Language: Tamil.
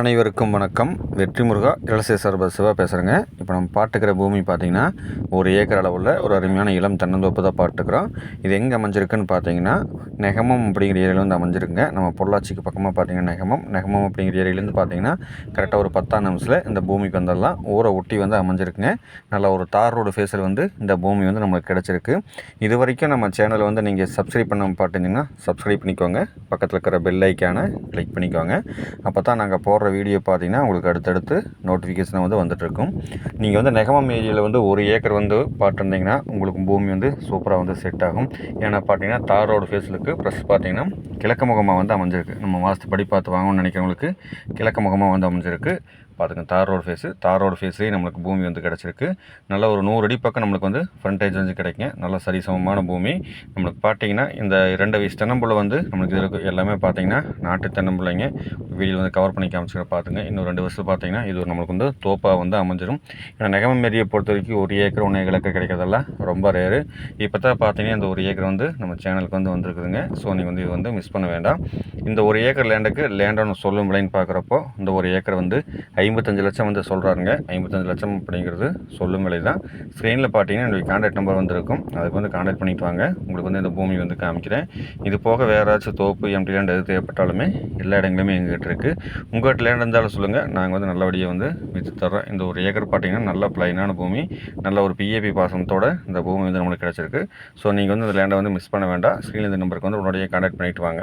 அனைவருக்கும் வணக்கம். வெற்றி முருகா இளசை சார்பா சிவா பேசுகிறேங்க இப்போ நம்ம பாட்டுக்கிற பூமி பார்த்திங்கன்னா ஒரு ஏக்கர் அளவில் ஒரு அருமையான இளம் தென்னந்தோப்பு தான் பாட்டுக்கிறோம். இது எங்கே அமைஞ்சிருக்குன்னு பார்த்தீங்கன்னா நெகமம் அப்படிங்கிற ஏரியாவில் வந்து அமைஞ்சிருக்குங்க. நம்ம பொள்ளாச்சிக்கு பக்கமாக பார்த்தீங்கன்னா நெகமம். நெகமம் அப்படிங்கிற ஏரியிலேருந்து பார்த்தீங்கன்னா கரெக்டாக ஒரு பத்தாம் நிமிஷத்தில் இந்த பூமிக்கு வந்துடலாம். ஊரை ஒட்டி வந்து அமைஞ்சிருக்குங்க. நல்ல ஒரு தார் ரோடு ஃபேஸில் வந்து இந்த பூமி வந்து நம்மளுக்கு கிடச்சிருக்கு. இது வரைக்கும் நம்ம சேனலை வந்து நீங்கள் சப்ஸ்கிரைப் பண்ண பார்த்துருந்தீங்கன்னா சப்ஸ்கிரைப் பண்ணிக்கோங்க. பக்கத்தில் இருக்கிற பெல் ஐக்கானை கிளிக் பண்ணிக்கோங்க. அப்போ தான் நாங்கள் போடுற வீடியோ பார்த்தீங்கன்னா உங்களுக்கு அடுத்தடுத்து நோட்டிஃபிகேஷன் வந்து வந்துட்டுருக்கும். நீங்கள் வந்து நெகமம் ஏரியாவில் வந்து ஒரு ஏக்கர் வந்து பார்த்துருந்தீங்கன்னா உங்களுக்கு பூமி வந்து சூப்பராக வந்து செட் ஆகும். ஏன்னா பார்த்தீங்கன்னா தார் ரோடு ஃபேஸ்லுக்கு ப்ளஸ் பார்த்தீங்கன்னா கிழக்கு முகமாக வந்து அமைஞ்சிருக்கு. நம்ம மாதத்துப்படி பார்த்து வாங்கணும்னு நினைக்கிறவங்களுக்கு கிழக்கு முகமாக வந்து அமைஞ்சிருக்கு. பார்த்துங்க tar road face tar road ஃபேஸ்லேயே நம்மளுக்கு பூமி வந்து கிடச்சிருக்கு. நல்ல ஒரு நூறு அடி பக்கம் நம்மளுக்கு வந்து ஃப்ரண்டேஜ் வந்து கிடைக்குங்க. நல்ல சரிசமமான பூமி. நம்மளுக்கு பார்த்தீங்கன்னா இந்த ரெண்டு வயசு தென்னம்புள்ள வந்து நம்மளுக்கு இதில் எல்லாமே பார்த்தீங்கன்னா நாட்டு தென்னம்புள்ளைங்க. வீடியோ வந்து கவர் பண்ணி காமிச்சுக்க பார்த்துங்க இன்னும் ரெண்டு வருஷம் பார்த்தீங்கன்னா இது நம்மளுக்கு வந்து தோப்பாக வந்து அமைஞ்சிடும் ஏன்னா நெகமம் ஏரியை பொறுத்த வரைக்கும் ஒரு ஏக்கர் ஒன்றே ஏக்கர் கிடைக்கிறதெல்லாம் ரொம்ப ரேரு இப்போ தான் பார்த்தீங்கன்னா இந்த ஒரு ஏக்கர் வந்து நம்ம சேனலுக்கு வந்து வந்திருக்குதுங்க. ஸோ நீங்கள் வந்து இது வந்து மிஸ் பண்ண வேண்டாம். இந்த ஒரு ஏக்கர் லேண்டுக்கு லேண்டோன்னு சொல்லும் விலைன்னு பார்க்குறப்போ இந்த ஒரு ஏக்கர் வந்து ஐம்பத்தஞ்சு லட்சம் வந்து சொல்கிறாருங்க ஐம்பத்தஞ்சு லட்சம் அப்படிங்கிறது சொல்லும் விலை தான். ஸ்க்ரீனில் பார்த்தீங்கன்னா என்னுடைய காண்டாக்ட் நம்பர் வந்துருக்கும். அதுக்கு வந்து காண்டாக்ட் பண்ணிட்டு வாங்க. உங்களுக்கு வந்து இந்த பூமி வந்து காமிக்கிறேன். இது போக வேறு ஏதாச்சும் தோப்பு எம்டி லேண்ட் எது தேவைப்பட்டாலுமே எல்லா இடங்களுமே எங்ககிட்ட இருக்குது உங்கள்கிட்ட லேண்ட் இருந்தாலும் சொல்லுங்கள் நாங்கள் வந்து நல்லபடியாக வந்து விற்று தர்றோம். இந்த ஒரு ஏக்கர் பார்த்தீங்கன்னா நல்ல ப்ளைனான பூமி நல்ல ஒரு பிஏபி பாசனத்தோட இந்த பூமி வந்து நம்மளுக்கு கிடச்சிருக்கு. ஸோ நீங்கள் வந்து இந்த லேண்டை வந்து மிஸ் பண்ண வேண்டாம். ஸ்க்ரீனில் இந்த நம்பருக்கு வந்து உடனடியாக காண்டாக்ட் பண்ணிட்டு வாங்க.